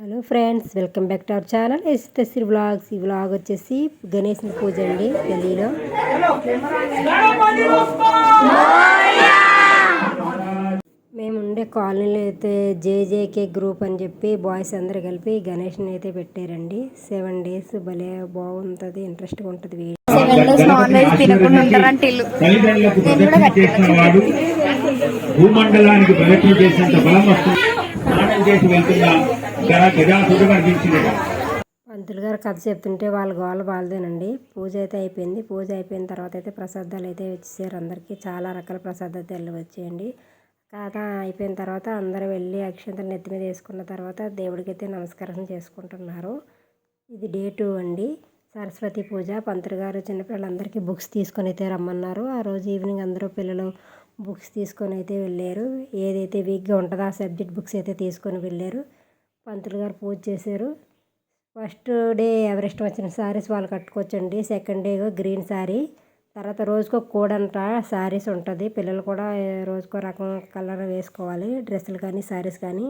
Hello friends welcome back to our channel. SSC vlogs. ఈ vlog వచ్చేసి గణేష్ పూజ అండి ఢిల్లీలో మేము ఉండే కాలనీలో అయితే జేజేకే గ్రూప్ అని చెప్పి బాయ్స్ అందరు కలిపి గణేష్ని అయితే పెట్టారండి. సెవెన్ డేస్ భలే బాగుంటుంది ఇంట్రెస్ట్గా ఉంటుంది video. Seven days non veg తినకుండా ఉంటారంటే ఇల్లు తల్లిదండ్రులకు ప్రదక్షిణ చేసిన వాడు భూమండలానికి ప్రదక్షిణ చేసినంత బలం వస్తుంది. చేసి వెళ్తున్న గర కనిపించింది పంతులు గారు కథ చెప్తుంటే వాళ్ళ గోల బాలదేనండి పూజ అయితే అయిపోయింది. పూజ అయిపోయిన తర్వాత అయితే ప్రసాదాలు అయితే వచ్చేసారు అందరికీ. చాలా రకాల ప్రసాదాలు తెల్లి వచ్చేయండి. కథ అయిపోయిన తర్వాత అందరూ వెళ్ళి అక్షంతలు నెత్తి మీద వేసుకున్న తర్వాత దేవుడికి అయితే నమస్కారం చేసుకుంటున్నారు. ఇది డే టూ అండి. సరస్వతి పూజ. పంతులు గారు చిన్నపిల్లలందరికీ బుక్స్ తీసుకొని అయితే రమ్మన్నారు. ఆ రోజు ఈవినింగ్ అందరూ పిల్లలు బుక్స్ తీసుకొని అయితే వెళ్ళారు. ఏదైతే వీక్గా ఉంటుందో ఆ సబ్జెక్ట్ బుక్స్ అయితే తీసుకొని వెళ్ళారు. పంతులు గారు పూజ చేశారు. ఫస్ట్ డే ఎవరిష్టం వచ్చిన శారీస్ వాళ్ళు కట్టుకోవచ్చండి. సెకండ్ డే గ్రీన్ శారీ తర్వాత రోజుకో కూడంట అంట శారీస్ ఉంటుంది. పిల్లలు కూడా రోజుకో రకం కలర్ వేసుకోవాలి. డ్రెస్సులు కానీ శారీస్ కానీ.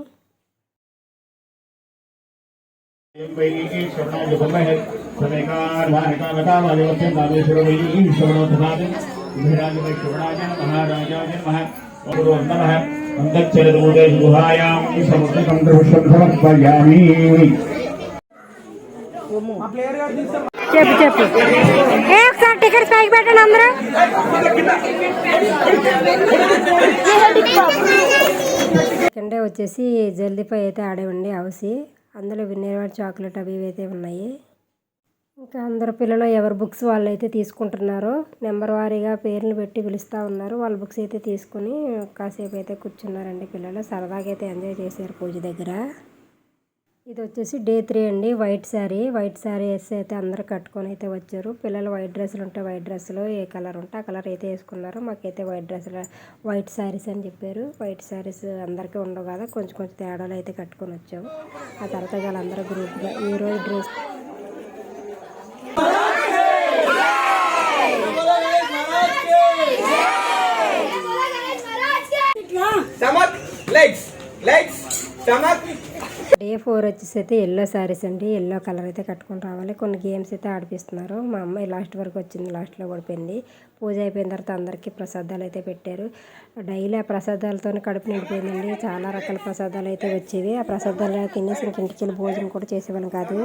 సమర్పయామి చెప్పు చెప్పు ఏ ఒకసారి టికెట్స్ పైకి పెట్టండి అందరూ సెకండ్ డే వచ్చేసి జల్దీపై అయితే ఆడేవండి హౌసి అందులో వినేవాడి చాక్లెట్ అవి అయితే ఉన్నాయి. ఇంకా అందరు పిల్లలు ఎవరి బుక్స్ వాళ్ళు అయితే తీసుకుంటున్నారో నెంబర్ వారీగా పేర్లు పెట్టి పిలుస్తూ ఉన్నారు. వాళ్ళ బుక్స్ అయితే తీసుకుని కాసేపు అయితే కూర్చున్నారండి పిల్లలు. సరదాగా అయితే ఎంజాయ్ చేశారు పూజ దగ్గర. ఇది వచ్చేసి డే త్రీ అండి వైట్ శారీ. వైట్ శారీ వేసి అయితే అందరూ కట్టుకొని అయితే వచ్చారు. పిల్లలు వైట్ డ్రెస్సులు ఉంటే వైట్ డ్రెస్సులు ఏ కలర్ ఉంటే ఆ కలర్ అయితే వేసుకున్నారు. మాకైతే వైట్ డ్రెస్సులు వైట్ శారీస్ అని చెప్పారు. వైట్ శారీస్ అందరికీ ఉండవు కదా కొంచెం కొంచెం తేడాలు అయితే కట్టుకొని వచ్చాము ఆ తర్వాత వాళ్ళందరూ గ్రూప్గా ఈరోజు డ్రెస్ డే ఫోర్ వచ్చేసి అయితే ఎల్లో శారీస్ అండి. ఎల్లో కలర్ అయితే కట్టుకొని రావాలి. కొన్ని గేమ్స్ అయితే ఆడిపిస్తున్నారు. మా అమ్మాయి లాస్ట్ వరకు వచ్చింది. లాస్ట్లో పడిపోయింది పూజ అయిపోయిన తర్వాత అందరికీ ప్రసాదాలు అయితే పెట్టారు. డైలీ ఆ ప్రసాదాలతో కడుపు నిండిపోయిందండి. చాలా రకాల ప్రసాదాలు అయితే వచ్చేవి. ఆ ప్రసాదాలు తినేసి ఇంక ఇంటికి వెళ్ళి భోజనం కూడా చేసేవాళ్ళం కాదు.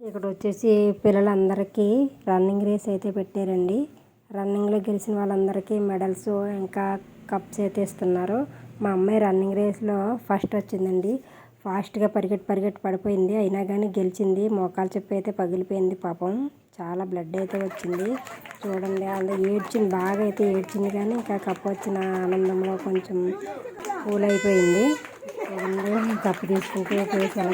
ఇక్కడ వచ్చేసి పిల్లలందరికీ రన్నింగ్ రేస్ అయితే పెట్టారండి. రన్నింగ్లో గెలిచిన వాళ్ళందరికీ మెడల్స్ ఇంకా కప్స్ అయితే ఇస్తున్నారు. మా అమ్మాయి రన్నింగ్ రేస్లో ఫస్ట్ వచ్చిందండి. ఫాస్ట్గా పరిగెట్టి పరిగెట్టి పడిపోయింది. అయినా కానీ గెలిచింది. మోకాలు చెప్పి అయితే పగిలిపోయింది పాపం. చాలా బ్లడ్ అయితే వచ్చింది. చూడండి అందులో ఏడ్చింది బాగా అయితే ఏడ్చింది కానీ ఇంకా కప్పు వచ్చిన ఆనందంలో కొంచెం కూల్ అయిపోయింది కప్పు తీసుకుంటే ఫేస్ ఎలా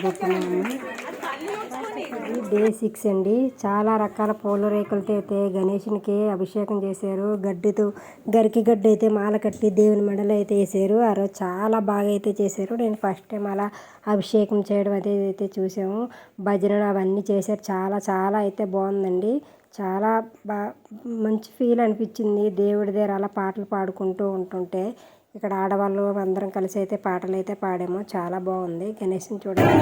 ఇది డే సిక్స్ అండి. చాలా రకాల పూల రేకులతో అయితే గణేషునికి అభిషేకం చేశారు. గడ్డితో గరికి గడ్డి అయితే మాల కట్టి దేవుని మెడలో అయితే వేసారు. ఆ రోజు చాలా బాగా అయితే చేశారు. నేను ఫస్ట్ టైం అలా అభిషేకం చేయడం అయితే అయితే చూసాము భజనలు అవన్నీ చేశారు. చాలా చాలా అయితే బాగుందండి. చాలా బా మంచి ఫీల్ అనిపించింది దేవుడి దగ్గర అలా పాటలు పాడుకుంటూ ఉంటుంటే. ఇక్కడ ఆడవాళ్ళు అందరం కలిసి అయితే పాటలు అయితే పాడాము. చాలా బాగుంది. గణేష్ని చూడండి.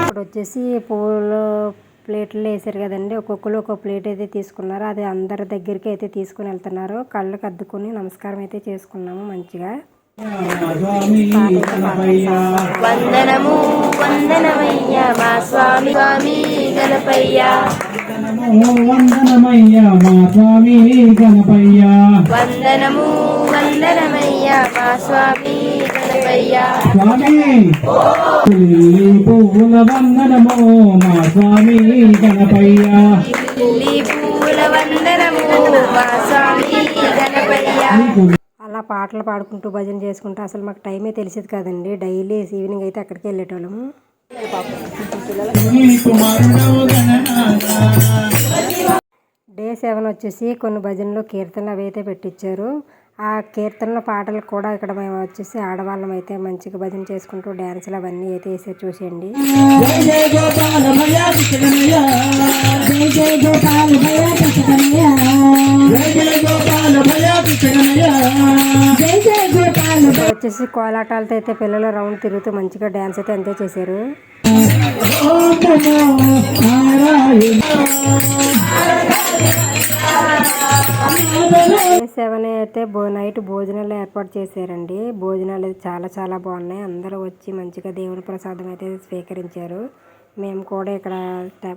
ఇప్పుడు వచ్చేసి పూలు ప్లేట్లు వేసారు కదండి. ఒక్కొక్కరు ఒక్కొక్క ప్లేట్ అయితే తీసుకున్నారు. అది అందరి దగ్గరికి అయితే తీసుకుని వెళ్తున్నారు. కళ్ళకి అద్దుకొని నమస్కారం అయితే చేసుకున్నాము మంచిగా. వందనము వందనమయ్యా మా స్వామి స్వామి. గణపయ్య. వందనమయ్య మా స్వామి గణపయ్య. వందనము వందనమయ్య మా స్వామి గణపయ్య. స్వామి లిల్లీ పువ్వుల వందనమో మా స్వామి గణపయ్య. లిల్లీ పూల వందనము మా స్వామి గణపయ్య. అలా పాటలు పాడుకుంటూ భజన చేసుకుంటూ అసలు మాకు టైమే తెలిసేది కాదండి. డైలీ ఈవినింగ్ అయితే అక్కడికి వెళ్ళేటోళ్ళము. డే సెవెన్ వచ్చేసి కొన్ని భజనలు కీర్తనలు అవి అయితే పెట్టించారు ఆ కీర్తనల పాటలు కూడా ఇక్కడ మేము వచ్చేసి ఆడవాళ్ళం అయితే మంచిగా భజన చేసుకుంటూ డ్యాన్సులు అవన్నీ అయితే వేసే చూసేయండి. వచ్చేసి కోలాటాలతో అయితే పిల్లలు రౌండ్ తిరుగుతూ మంచిగా డ్యాన్స్ అయితే అంతే చేశారు. సెవెన్ అయితే భో నైట్ భోజనాలు ఏర్పాటు చేశారండి. భోజనాలు అయితే చాలా చాలా బాగున్నాయి. అందరూ వచ్చి మంచిగా దేవుని ప్రసాదం అయితే స్వీకరించారు. మేము కూడా ఇక్కడ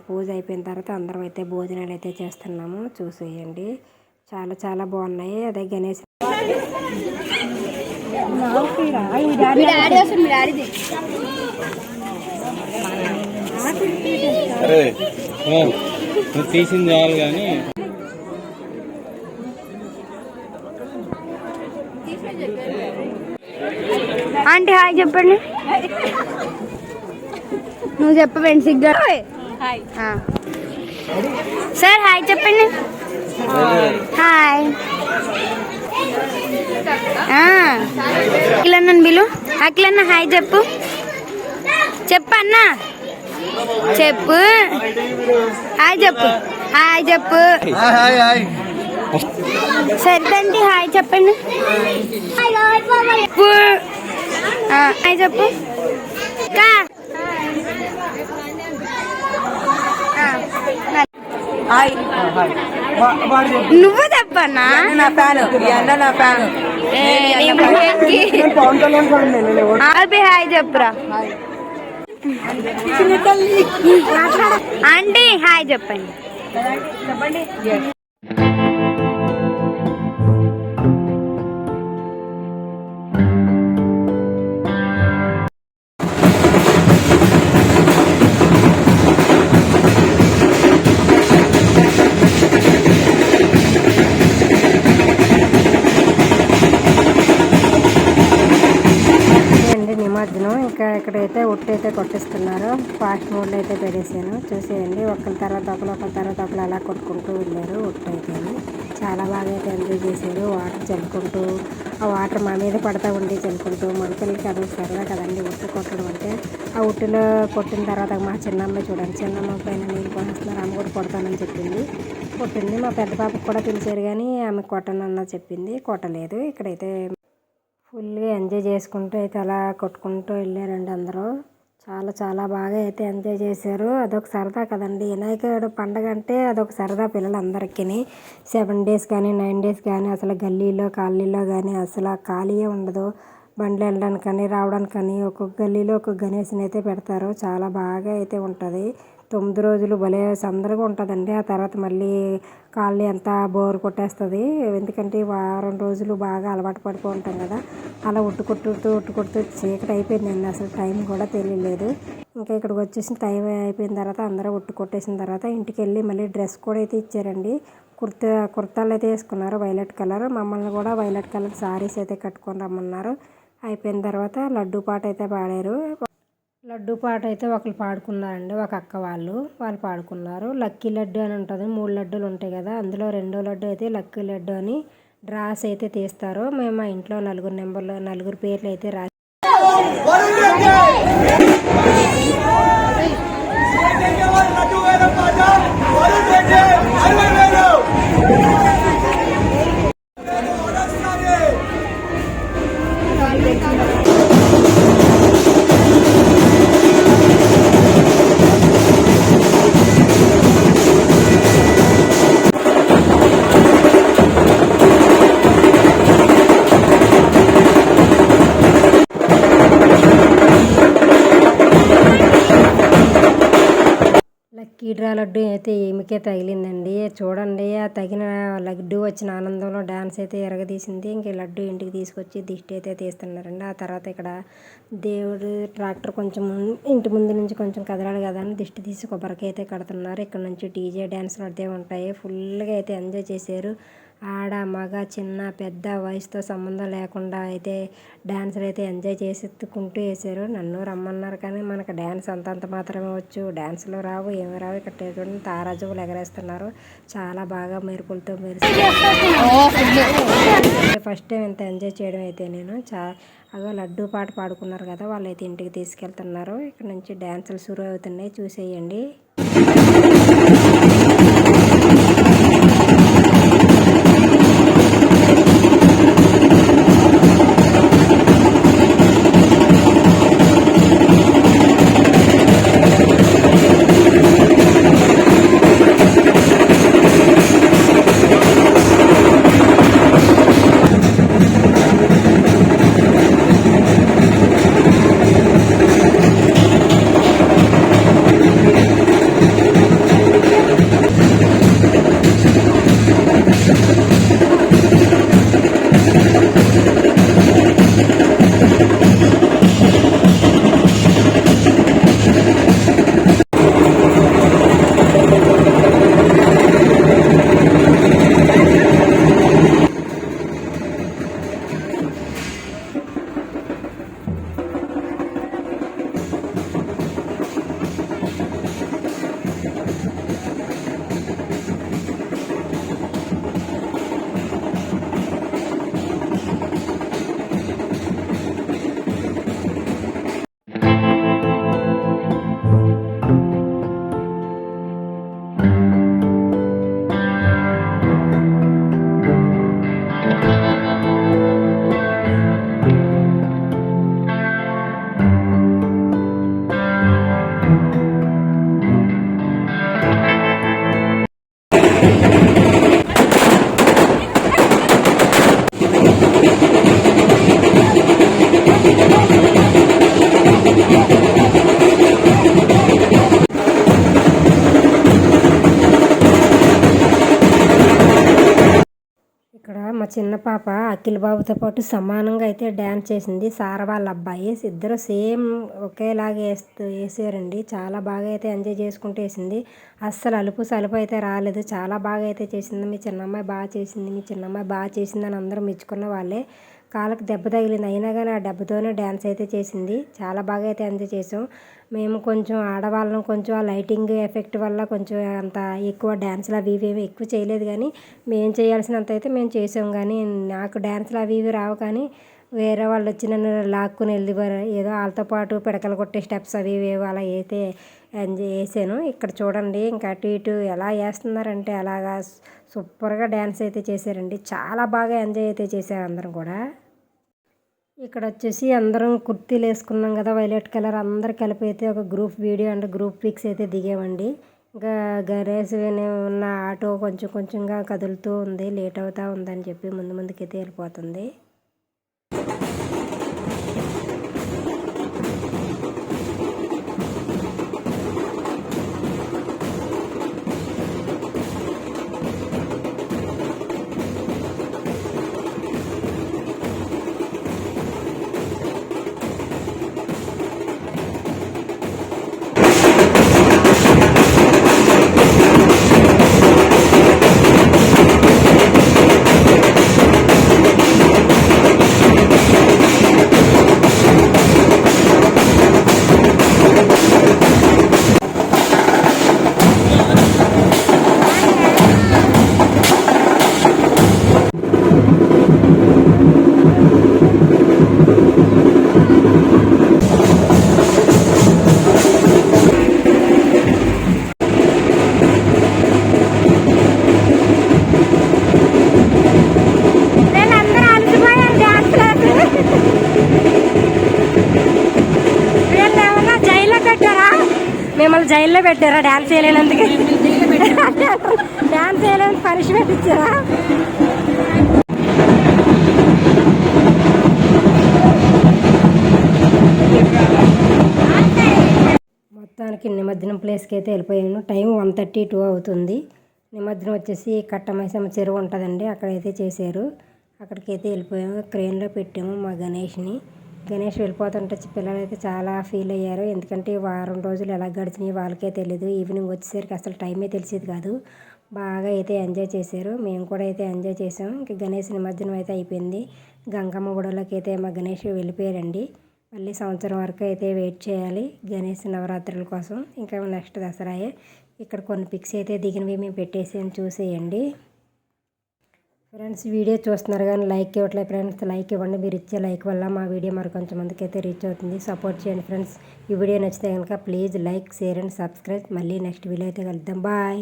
పూజ అయిపోయిన తర్వాత అందరం అయితే భోజనాలు అయితే చేస్తున్నాము. చూసేయండి. చాలా చాలా బాగున్నాయి. అదే గణేష్ తీసింది చాలు కానీ ఆంటీ హాయ్ చెప్పండి. నువ్వు చెప్పవేంటి సిగ్గు ఆ. సార్ హాయ్ చెప్పండి. హాయ్. అఖిలన్న బిలు. అఖిలన్న హాయ్ చెప్పు. చెప్పు అన్న. చెప్పు. హాయ్ చెప్పు. హాయ్ చెప్పు. సరితండి హాయ్ చెప్పండి. హాయ్. చెప్పు. నువ్వు చెప్పన్నా? నా ఫ్యాన్. అన్న నా ఫ్యాన్. హాయ్ చెప్పురా. ఆంటీ హాయ్ చెప్పండి. అండి ఇంకా ఇక్కడైతే ఉట్టు అయితే కొట్టిస్తున్నారు. ఫాస్ట్ మోడ్లో అయితే పెట్టేసాను చూసేయండి. ఒకరి తర్వాత ఒకరు ఒకరి తర్వాత ఒకరు అలా కొట్టుకుంటూ వెళ్ళారు ఉట్టు అయితే చాలా బాగా అయితే ఎంజాయ్ చేశారు. వాటర్ చల్లుకుంటూ ఆ వాటర్ మా మీద పడతా ఉండి చల్లుకుంటూ మగపిల్లలకి అది సరదా కదండి ఉట్టు కొట్టడం అంటే. ఆ ఉట్టులో కొట్టిన తర్వాత మా చిన్నమ్మ చూడండి చిన్నమ్మ పైన నీళ్ళు పోసేస్తున్నారు. ఆమె కూడా కొడతానని చెప్పింది. కొట్టింది. మా పెద్ద పాపకు కూడా పిలిచారు కానీ ఆమె కొట్టనన్నా చెప్పింది. కొట్టలేదు. ఇక్కడైతే ఫుల్గా ఎంజాయ్ చేసుకుంటూ అయితే అలా కొట్టుకుంటూ వెళ్ళారండి అందరూ. చాలా చాలా బాగా అయితే ఎంజాయ్ చేశారు. అదొక సరదా కదండి. వినాయకుడు పండగ అంటే అదొక సరదా పిల్లలందరికీ సెవెన్ డేస్ కానీ నైన్ డేస్ కానీ అసలు గల్లీలో కాలనీలో కానీ అసలు ఖాళీయే ఉండదు. బండ్లు వెళ్ళడానికి కానీ రావడానికి కానీ ఒక్కొక్క గల్లీలో ఒక్కొక్క గణేష్ని అయితే పెడతారు. చాలా బాగా అయితే ఉంటుంది. తొమ్మిది రోజులు భలే సందడిగా ఉంటుందండి. ఆ తర్వాత మళ్ళీ కాళ్ళు అంతా బోర్ కొట్టేస్తుంది. ఎందుకంటే వారం రోజులు బాగా అలవాటు పడిపో ఉంటాం కదా. అలా ఉట్టు కొట్టుతూ ఉట్టు కొడుతూ చీకటి అయిపోయిందండి. అసలు టైం కూడా తెలియలేదు. ఇంకా ఇక్కడికి వచ్చేసిన టైం అయిపోయిన తర్వాత అందరూ ఉట్టు కొట్టేసిన తర్వాత ఇంటికి వెళ్ళి మళ్ళీ డ్రెస్ కూడా అయితే ఇచ్చారండి. కుర్తా కుర్తాలు అయితే వేసుకున్నారు వైలెట్ కలర్. మమ్మల్ని కూడా వైలెట్ కలర్ సారీస్ అయితే కట్టుకొని రమ్మన్నారు. అయిపోయిన తర్వాత లడ్డూ పాట అయితే పాడారు. లడ్డు పాట అయితే ఒకరు పాడుకున్నారండి ఒక అక్క వాళ్ళు. వాళ్ళు పాడుకున్నారు. లక్కీ లడ్డు అని ఉంటుంది మూడు లడ్డూలు ఉంటాయి కదా అందులో రెండో లడ్డు అయితే లక్కీ లడ్డు అని డ్రాస్ అయితే తీస్తారు. మేము మా ఇంట్లో నలుగురు నెంబర్లు నలుగురు పేర్లు అయితే రా లడ్డు అయితే ఈమెకే తగిలిందండి? చూడండి ఆ తగిన లడ్డు వచ్చిన ఆనందంలో డ్యాన్స్ అయితే ఎరగదీసింది. ఇంక లడ్డు ఇంటికి తీసుకొచ్చి దిష్టి అయితే తీస్తున్నారండి. ఆ తర్వాత ఇక్కడ దేవుడు ట్రాక్టర్ కొంచెం ఇంటి ముందు నుంచి కొంచెం కదలాడు కదా అని దిష్టి తీసి కొబ్బరికి అయితే కడుతున్నారు. ఇక్కడ నుంచి డీజే డ్యాన్స్లు అడితే ఉంటాయి. ఫుల్గా అయితే ఎంజాయ్ చేశారు. ఆడ మగ చిన్న పెద్ద వయసుతో సంబంధం లేకుండా అయితే డ్యాన్సులు అయితే ఎంజాయ్ చేసేట్టుకుంటూ వేసారు నన్ను రమ్మన్నారు కానీ మనకు డ్యాన్స్ అంతంత మాత్రమే వచ్చు. డ్యాన్సులు రావు ఏమి రావు. ఇక్కడ చూడండి తారాజువులు ఎగరేస్తున్నారు. చాలా బాగా మెరుపులతో మెరిసి ఫస్ట్ టైం ఇంత ఎంజాయ్ చేయడం అయితే నేను. చా అగో లడ్డూ పాట పాడుకున్నారు కదా వాళ్ళైతే ఇంటికి తీసుకెళ్తున్నారు. ఇక్కడ నుంచి డ్యాన్సులు షురు అవుతున్నాయి. చూసేయండి. చిన్న పాప అఖిల్ బాబుతో పాటు సమానంగా అయితే డ్యాన్స్ చేసింది. సార వాళ్ళ అబ్బాయి. ఇద్దరు సేమ్ ఒకేలాగా వేస్తూ వేసారండి. చాలా బాగా అయితే ఎంజాయ్ చేసుకుంటూ వేసింది. అస్సలు అలుపు సలుపు అయితే రాలేదు. చాలా బాగా అయితే చేసింది. మీ చిన్నమ్మాయి బాగా చేసింది. మీ చిన్నమ్మాయి బాగా చేసింది అని అందరూ మెచ్చుకున్న వాళ్ళే. కాళ్ళకి దెబ్బ తగిలింది. అయినా కానీ ఆ దెబ్బతోనే డ్యాన్స్ అయితే చేసింది. చాలా బాగా అయితే ఎంజాయ్ చేసాం. మేము కొంచెం ఆడవాళ్ళం కొంచెం ఆ లైటింగ్ ఎఫెక్ట్ వల్ల కొంచెం అంత ఎక్కువ డ్యాన్స్లు అవి ఇవి ఎక్కువ చేయలేదు కానీ మేము చేయాల్సినంత అయితే మేము చేసాం. కానీ నాకు డ్యాన్స్లు అవి ఇవి రావు కానీ వేరే వాళ్ళు వచ్చి నన్ను లాక్కుని వెళ్ళిపోయారు ఏదో వాళ్ళతో పాటు పిడకలు కొట్టే స్టెప్స్ అవి ఇవి అలా అయితే ఎంజాయ్ చేశాను ఇక్కడ చూడండి ఇంకా అటు ఇటు ఎలా వేస్తున్నారంటే అలాగా సూపర్గా డ్యాన్స్ అయితే చేశారండి. చాలా బాగా ఎంజాయ్ అయితే చేశారు అందరం కూడా. ఇక్కడ వచ్చేసి అందరం కుర్తీలు వేసుకున్నాం కదా వైలెట్ కలర్. అందరు కలిపి అయితే ఒక group video and group pics అయితే దిగామండి ఇంకా గణేష్ ఉన్న ఆటో కొంచెం కొంచెంగా కదులుతూ ఉంది లేట్ అవుతా ఉందని చెప్పి ముందు ముందుకైతే వెళ్ళిపోతుంది. పెట్టారా? డ్యాన్స్ చేయలేనందుకు. డ్యాన్స్ చేయలేని పనిష్మెంట్ ఇచ్చారా? మొత్తానికి నిమజ్జనం ప్లేస్కి అయితే వెళ్ళిపోయాను. టైం వన్ థర్టీ టూ అవుతుంది. నిమజ్జనం వచ్చేసి కట్టమైసమ్మ చెరువు ఉంటుందండి. అక్కడైతే చేశారు. అక్కడికైతే వెళ్ళిపోయాము. క్రెయిన్లో పెట్టాము మా గణేష్ని. గణేష్ వెళ్ళిపోతుంటే పిల్లలు అయితే చాలా ఫీల్ అయ్యారు. ఎందుకంటే వారం రోజులు ఎలా గడిచినాయి వాళ్ళకే తెలియదు ఈవినింగ్ వచ్చేసరికి అసలు టైమే తెలిసేది కాదు. బాగా అయితే ఎంజాయ్ చేశారు. మేము కూడా అయితే ఎంజాయ్ చేసాం ఇంకా గణేష్ నిమజ్జనం అయితే అయిపోయింది. గంగమ్మ గుడిలోకి అయితే మా గణేష్ వెళ్ళిపోయారండి మళ్ళీ సంవత్సరం వరకు అయితే వెయిట్ చేయాలి గణేష్ నవరాత్రుల కోసం. ఇంకా నెక్స్ట్ దసరాయే. ఇక్కడ కొన్ని పిక్స్ అయితే దిగినవి మేము పెట్టేసి అని చూసేయండి. ఫ్రెండ్స్ వీడియో చూస్తున్నారు కానీ లైక్ ఇవ్వట్లేదు ఫ్రెండ్స్. లైక్ ఇవ్వండి. మీరు ఇచ్చే లైక్ వల్ల మా వీడియో మరి కొంచెం అయితే రీచ్ అవుతుంది. సపోర్ట్ చేయండి ఫ్రెండ్స్. ఈ వీడియో నచ్చితే కనుక please like share and subscribe. మళ్ళీ నెక్స్ట్ వీడియో అయితే కలుద్దాం. బాయ్.